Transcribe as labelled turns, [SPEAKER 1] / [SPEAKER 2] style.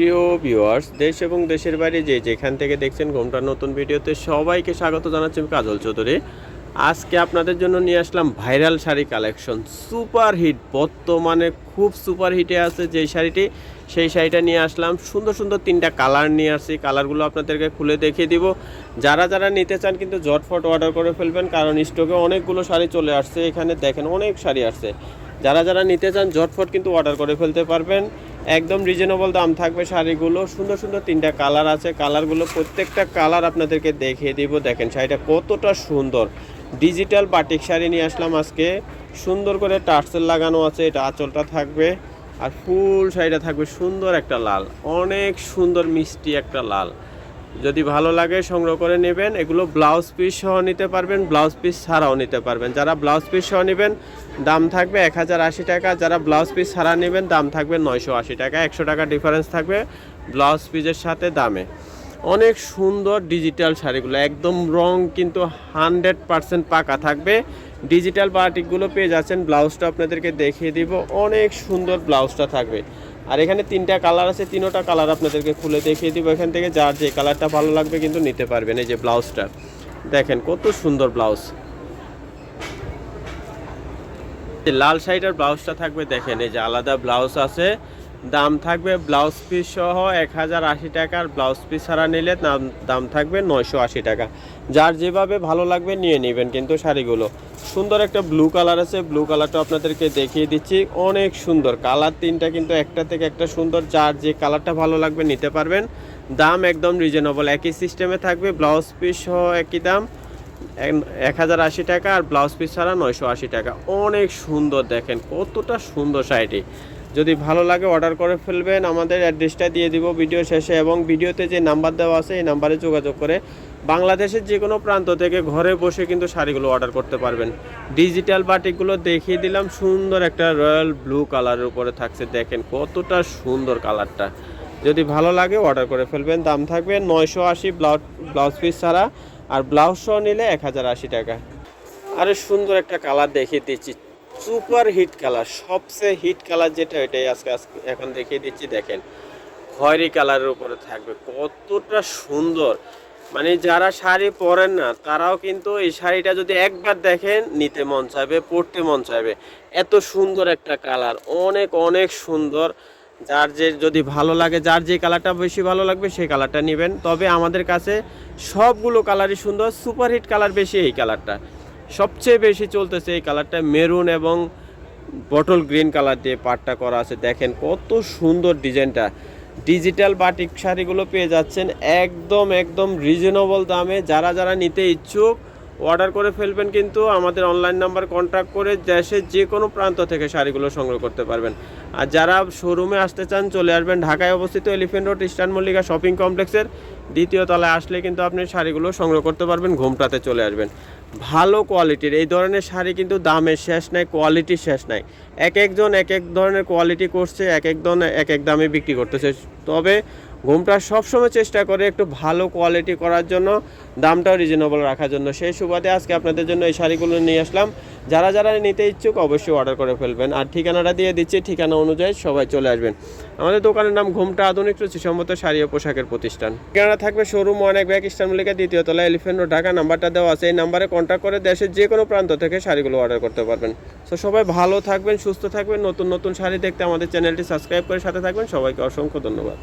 [SPEAKER 1] প্রিয় ভিউয়ার্স দেশ এবং দেশের বাইরে যে যেখান থেকে দেখছেন ঘোমটার নতুন ভিডিওতে সবাইকে স্বাগত জানাচ্ছি আমি কাজল চৌধুরী। আজকে আপনাদের জন্য নিয়ে আসলাম viral sari collection super hit বর্তমানে খুব সুপার হিটে আছে যেই শাড়িটি। সেই শাড়িটা নিয়ে আসলাম, সুন্দর সুন্দর তিনটা কালার নিয়ে আসছি। কালারগুলো আপনাদেরকে খুলে দেখিয়ে দিব। যারা যারা নিতে চান কিন্তু জটফট অর্ডার করে ফেলবেন, কারণ স্টকে অনেকগুলো শাড়ি চলে আসছে। এখানে দেখেন অনেক শাড়ি আসছে। যারা যারা নিতে চান, ঝটফট কিন্তু অর্ডার করে ফেলতে পারবেন। একদম রিজনেবল দাম থাকবে শাড়িগুলো। সুন্দর সুন্দর তিনটা কালার আছে। কালারগুলো প্রত্যেকটা কালার আপনাদেরকে দেখিয়ে দিব। দেখেন শাড়িটা কতটা সুন্দর। ডিজিটাল বাটিক শাড়ি নিয়ে আসলাম আজকে। সুন্দর করে টার্সেল লাগানো আছে। এটা আঁচলটা থাকবে। আর ফুল শাড়িটা থাকবে সুন্দর একটা লাল। অনেক সুন্দর মিষ্টি একটা লাল। যদি ভালো লাগে, সংগ্রহ করে নেবেন। এগুলো ব্লাউজ পিস সহ নিতে পারবেন। ব্লাউজ পিস ছাড়াও নিতে পারবেন। যারা ব্লাউজ পিস সহ নেবেন, দাম থাকবে এক হাজার আশি টাকা। যারা ব্লাউজ পিস ছাড়া নেবেন, দাম থাকবে নয়শো আশি টাকা। একশো টাকা ডিফারেন্স থাকবে ব্লাউজ পিসের সাথে দামে। অনেক সুন্দর ডিজিটাল শাড়িগুলো। একদম রং কিন্তু হান্ড্রেড পারসেন্ট পাকা থাকবে। ডিজিটাল বাটিকগুলো পেয়ে যাচ্ছেন। ব্লাউজটা আপনাদেরকে দেখিয়ে দিব। অনেক সুন্দর ব্লাউজটা থাকবে। আর এখানে তিনটা কালার আছে, তিনোটা কালার আপনাদেরকে খুলে দেখিয়ে দিব এখান থেকে। যার যে কালারটা ভালো লাগবে কিন্তু নিতে পারবেন এই যে ব্লাউজটা। দেখেন কত সুন্দর ব্লাউজ। লাল শাড়িটার ব্লাউজটা থাকবে, দেখেন এই যে আলাদা ব্লাউজ আছে। দাম থাকবে ব্লাউজ পিস সহ এক হাজার আশি টাকার ব্লাউজ পিস ছাড়া নিলে দাম দাম থাকবে নয়শো আশি টাকা। যার যেভাবে ভালো লাগবে নিয়ে নেবেন কিন্তু শাড়িগুলো। সুন্দর একটা ব্লু কালার আছে ব্লু কালারটা আপনাদেরকে দেখিয়ে দিচ্ছি। অনেক সুন্দর কালার, তিনটা কিন্তু একটা থেকে একটা সুন্দর। যার যে কালারটা ভালো লাগবে নিতে পারবেন। দাম একদম রিজনেবল একই সিস্টেমে থাকবে ব্লাউজ পিস সহ একই দাম। এক হাজার আশি টাকা আর ব্লাউজ পিস ছাড়া নয়শো আশি টাকা। অনেক সুন্দর দেখেন, কতটা সুন্দর শাড়িটি। যদি ভালো লাগে অর্ডার করে ফেলবেন, আমাদের অ্যাড্রেসটা দিয়ে দিব ভিডিও শেষে এবং ভিডিওতে যে নাম্বার দেওয়া আছে এই নাম্বারে যোগাযোগ করে বাংলাদেশের যে কোনো প্রান্ত থেকে ঘরে বসে কিন্তু শাড়িগুলো অর্ডার করতে পারবেন। ডিজিটাল বাটিকগুলো দেখিয়ে দিলাম, সুন্দর একটা রয়্যাল ব্লু কালারের উপরে থাকছে। দেখেন কতটা সুন্দর কালারটা। যদি ভালো লাগে অর্ডার করে ফেলবেন, দাম থাকবে নয়শো আশি ব্লাউজ ব্লাউজ পিস ছাড়া, আর ব্লাউজ সহ নিলে এক হাজার আশি টাকা। আরে সুন্দর একটা কালার দেখিয়ে দিচ্ছি। সুপার হিট কালার, সবচেয়ে হিট কালার যেটা, এটাই আজকে আজকে এখন দেখিয়ে দিচ্ছি, দেখেন। খয়েরি কালারের উপরে থাকবে, কতটা সুন্দর। মানে যারা শাড়ি পরেন না, তারাও কিন্তু এই শাড়িটা যদি একবার দেখেন, নিতে মন চাইবে, পরতে মন চাইবে। এত সুন্দর একটা কালার, অনেক অনেক সুন্দর। যার যে যদি ভালো লাগে, যার যে কালারটা বেশি ভালো লাগবে, সেই কালারটা নেবেন। তবে আমাদের কাছে সবগুলো কালারই সুন্দর সুপারহিট কালার বেশি এই কালারটা। সবচেয়ে বেশি চলতেছে এই কালারটা মেরুন এবং বটল গ্রিন কালার দিয়ে পাটটা করা আছে। দেখেন কত সুন্দর ডিজাইনটা। ডিজিটাল বাটিক শাড়িগুলো পেয়ে যাচ্ছেন একদম একদম রিজনেবল দামে। যারা যারা নিতে ইচ্ছুক অর্ডার করে ফেলবেন কিন্তু আমাদের অনলাইন নাম্বার কন্ট্যাক্ট করে দেশের যে কোনো প্রান্ত থেকে শাড়িগুলো সংগ্রহ করতে পারবেন। আর যারা শোরুমে আসতে চান, চলে আসবেন ঢাকায় অবস্থিত Elephant Road Eastern Mallika shopping কমপ্লেক্সের দ্বিতীয় তলায় আসলে কিন্তু আপনি শাড়িগুলো সংগ্রহ করতে পারবেন, ঘোমটাতে চলে আসবেন। ভালো কোয়ালিটির এই ধরনের শাড়ি কিন্তু দামের শেষ নাই কোয়ালিটির শেষ নাই। এক একজন এক এক ধরনের কোয়ালিটি করছে, এক একজন এক এক দামে বিক্রি করতেছে। তবে ঘুমটা সবসময় চেষ্টা করে একটু ভালো কোয়ালিটি করার জন্য, দামটাও রিজনেবল রাখার জন্য। সেই সুবাদে আজকে আপনাদের জন্য এই শাড়িগুলো নিয়ে আসলাম। যারা যারা নিতে ইচ্ছুক অবশ্যই অর্ডার করে ফেলবেন। আর ঠিকানাটা দিয়ে দিচ্ছি, ঠিকানা অনুযায়ী সবাই চলে আসবেন। আমাদের দোকানের নাম ঘুমটা আধুনিক রুচিসম্মত শাড়ি ও পোশাকের প্রতিষ্ঠান। ঠিকানা থাকবে শোরুম অনেক ব্যাগ ইস্টার্ন মল্লিকা, দ্বিতীয় তলা এলিফেন্ট ঢাকা। নাম্বারটা দেওয়া আছে, এই নাম্বারে কন্ট্যাক্ট করে দেশের যে কোনো প্রান্ত থেকে শাড়িগুলো অর্ডার করতে পারবেন। তো সবাই ভালো থাকবেন, সুস্থ থাকবেন। নতুন নতুন শাড়ি দেখতে আমাদের চ্যানেলটি সাবস্ক্রাইব করে সাথে থাকবেন। সবাইকে অসংখ্য ধন্যবাদ।